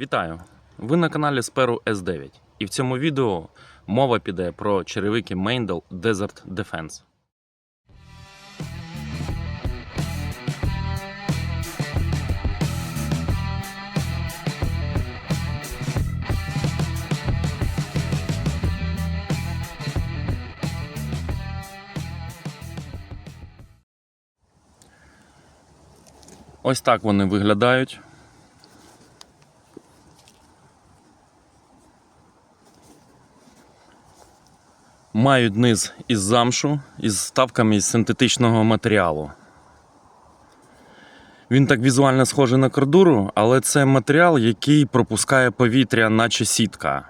Вітаю! Ви на каналі Сперу S9 і в цьому відео мова піде про черевики Meindl Desert Defense. Ось так вони виглядають. Мають низ із замшу із ставками із синтетичного матеріалу. Він так візуально схожий на кордуру, але це матеріал, який пропускає повітря, наче сітка.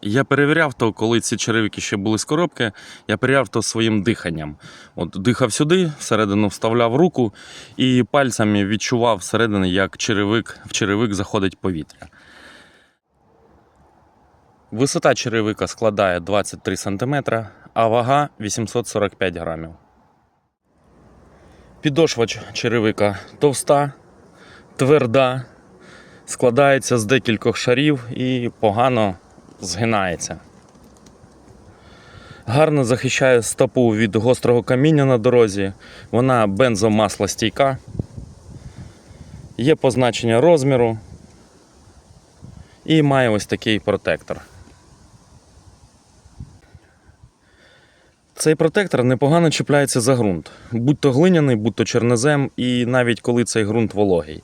Я перевіряв то, коли ці черевики ще були з коробки, я перевіряв то своїм диханням. От дихав сюди, всередину вставляв руку і пальцями відчував всередині, як черевик, в черевик заходить повітря. Висота черевика складає 23 см, а вага 845 грамів. Підошва черевика товста, тверда, складається з декількох шарів і погано згинається. Гарно захищає стопу від гострого каміння на дорозі. Вона бензомаслостійка. Є позначення розміру і має ось такий протектор. Цей протектор непогано чіпляється за ґрунт, будь то глиняний, будь то чернозем, і навіть коли цей ґрунт вологий.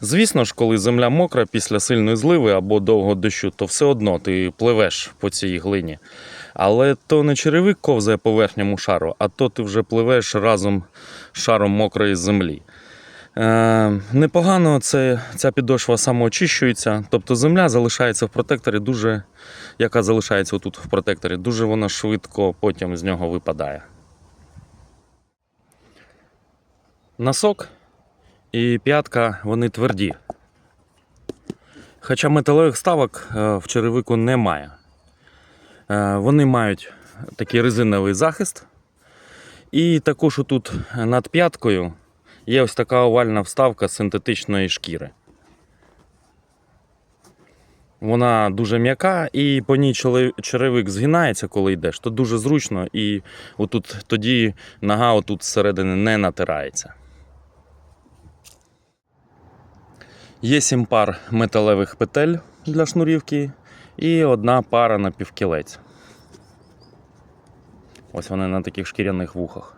Звісно ж, коли земля мокра після сильної зливи або довгого дощу, то все одно ти пливеш по цій глині. Але то не черевик ковзає по верхньому шару, а то ти вже пливеш разом з шаром мокрої землі. Е, непогано це, ця підошва самоочищується, тобто земля залишається в протекторі дуже, яка залишається тут в протекторі, дуже вона швидко потім з нього випадає. Носок і п'ятка вони тверді. Хоча металевих ставок е, в черевику немає. Е, Вони мають такий резиновий захист. І також тут над п'яткою є ось така овальна вставка синтетичної шкіри. Вона дуже м'яка, і по ній черевик згинається, коли йдеш, то дуже зручно, і отут тоді нога отут зсередини не натирається. Є сім пар металевих петель для шнурівки і одна пара на півкілець. Ось вони на таких шкіряних вухах.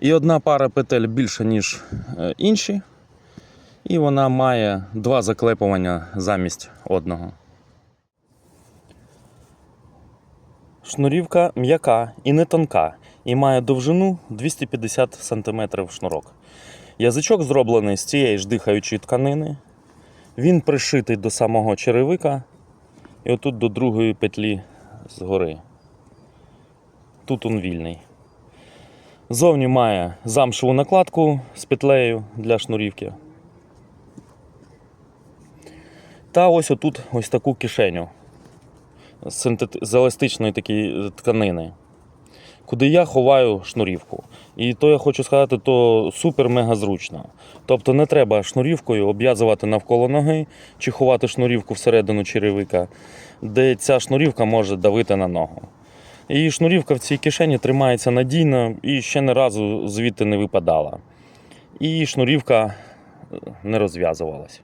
І одна пара петель більша, ніж е, інші. І вона має два заклепування замість одного. Шнурівка м'яка і не тонка, і має довжину 250 см шнурок. Язичок зроблений з цієї ж дихаючої тканини. Він пришитий до самого черевика і отут до другої петлі згори. Тут він вільний. Зовні має замшеву накладку з петлею для шнурівки. Та ось отут ось таку кишеню з, еластичної такої тканини, куди я ховаю шнурівку. І то я хочу сказати, то супер-мега зручно. Тобто не треба шнурівкою обв'язувати навколо ноги чи ховати шнурівку всередину черевика, де ця шнурівка може давити на ногу. І шнурівка в цій кишені тримається надійно і ще не разу звідти не випадала. І шнурівка е, не розв'язувалась.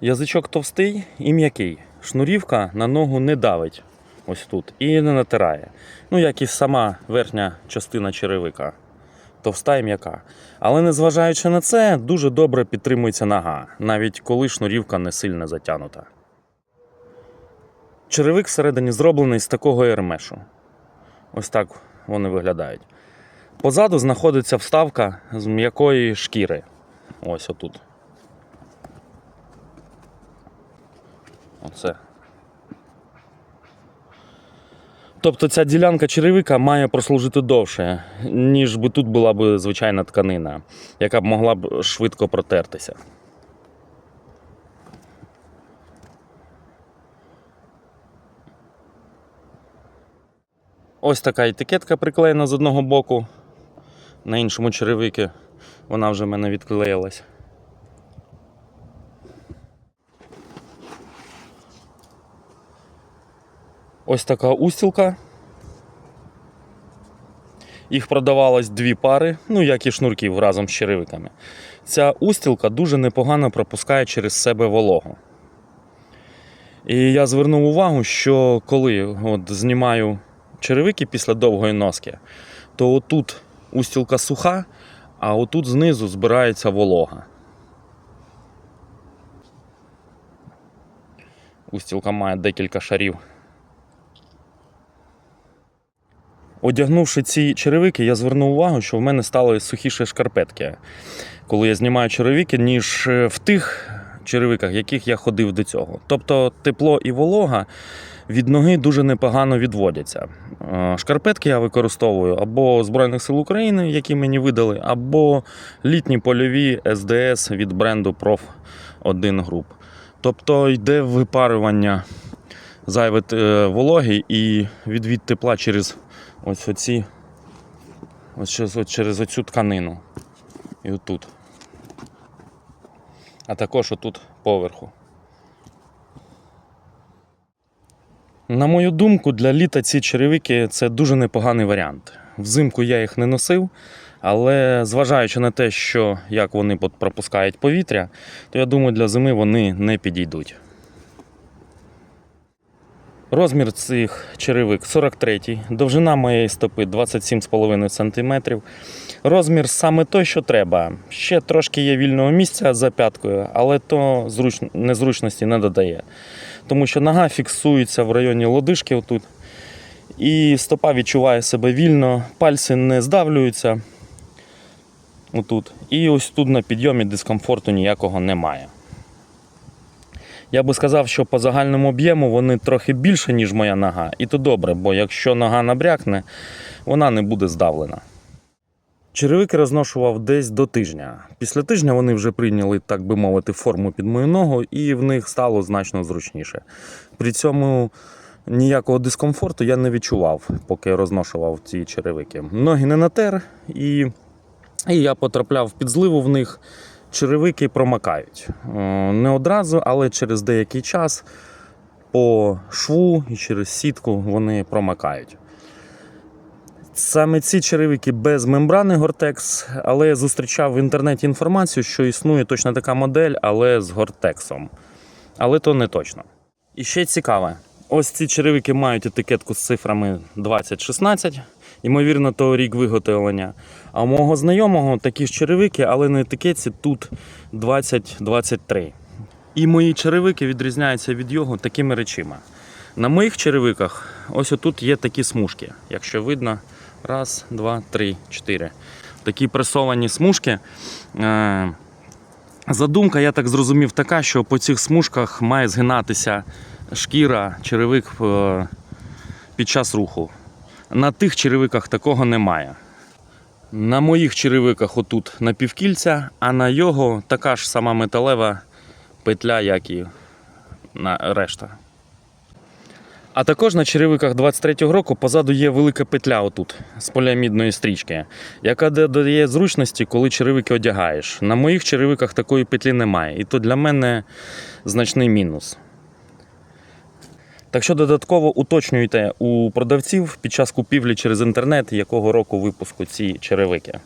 Язичок товстий і м'який. Шнурівка на ногу не давить ось тут і не натирає. Ну, як і сама верхня частина черевика. Товста і м'яка. Але незважаючи на це, дуже добре підтримується нога, навіть коли шнурівка не сильно затягнута. Черевик всередині зроблений з такого ермешу. Ось так вони виглядають. Позаду знаходиться вставка з м'якої шкіри. Ось отут. Оце. Тобто ця ділянка черевика має прослужити довше, ніж би тут була б звичайна тканина, яка б могла б швидко протертися. Ось така етикетка приклеєна з одного боку, на іншому черевики. вона вже в мене відклеїлась. Ось така устілка. Їх продавалось дві пари, ну як і шнурків разом з черевиками. Ця устілка дуже непогано пропускає через себе вологу. І я звернув увагу, що коли от знімаю черевики після довгої носки, то отут устілка суха, а отут знизу збирається волога. Устілка має декілька шарів. Одягнувши ці черевики, я звернув увагу, що в мене стали сухіші шкарпетки, коли я знімаю черевики, ніж е, в тих черевиках, яких я ходив до цього. Тобто тепло і волога від ноги дуже непогано відводяться. Е, Шкарпетки я використовую або Збройних сил України, які мені видали, або літні польові СДС від бренду Prof 1 Group. Тобто йде випарювання зайве е, вологи і відвід тепла через ось оці, ось через оцю тканину. І отут. А також отут поверху. На мою думку, для літа ці черевики це дуже непоганий варіант. Взимку я їх не носив, але зважаючи на те, що як вони пропускають повітря, то я думаю, для зими вони не підійдуть. Розмір цих черевик 43, довжина моєї стопи 27,5 см. Розмір саме той, що треба. Ще трошки є вільного місця за п'яткою, але то зруч... незручності не додає. Тому що нога фіксується в районі лодишки отут. І стопа відчуває себе вільно, пальці не здавлюються. Отут. І ось тут на підйомі дискомфорту ніякого немає. Я би сказав, що по загальному об'єму вони трохи більше, ніж моя нога. І то добре, бо якщо нога набрякне, вона не буде здавлена. Черевики розношував десь до тижня. Після тижня вони вже прийняли, так би мовити, форму під мою ногу, і в них стало значно зручніше. При цьому ніякого дискомфорту я не відчував, поки розношував ці черевики. Ноги не натер, і, і я потрапляв під зливу в них. Черевики промакають. Е, Не одразу, але через деякий час по шву і через сітку вони промакають. Саме ці черевики без мембрани Гортекс, але я зустрічав в інтернеті інформацію, що існує точно така модель, але з Гортексом. Але то не точно. І ще цікаве: ось ці черевики мають етикетку з цифрами 2016. Ймовірно, то рік виготовлення. А у мого знайомого такі ж черевики, але на етикетці тут 2023. І мої черевики відрізняються від його такими речима. На моїх черевиках ось отут є такі смужки. Якщо видно, раз, два, три, чотири. Такі пресовані смужки. Е, Задумка, я так зрозумів, така, що по цих смужках має згинатися шкіра, черевик е, під час руху. На тих черевиках такого немає. На моїх черевиках отут напівкільця, а на його така ж сама металева петля, як і на решта. А також на черевиках 23-го року позаду є велика петля отут з поліамідної стрічки, яка додає зручності, коли черевики одягаєш. На моїх черевиках такої петлі немає, і то для мене значний мінус. Так що додатково уточнюйте у продавців під час купівлі через інтернет, якого року випуску ці черевики.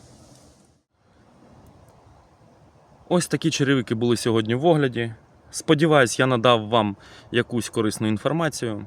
Ось такі черевики були сьогодні в огляді. Сподіваюсь, я надав вам якусь корисну інформацію.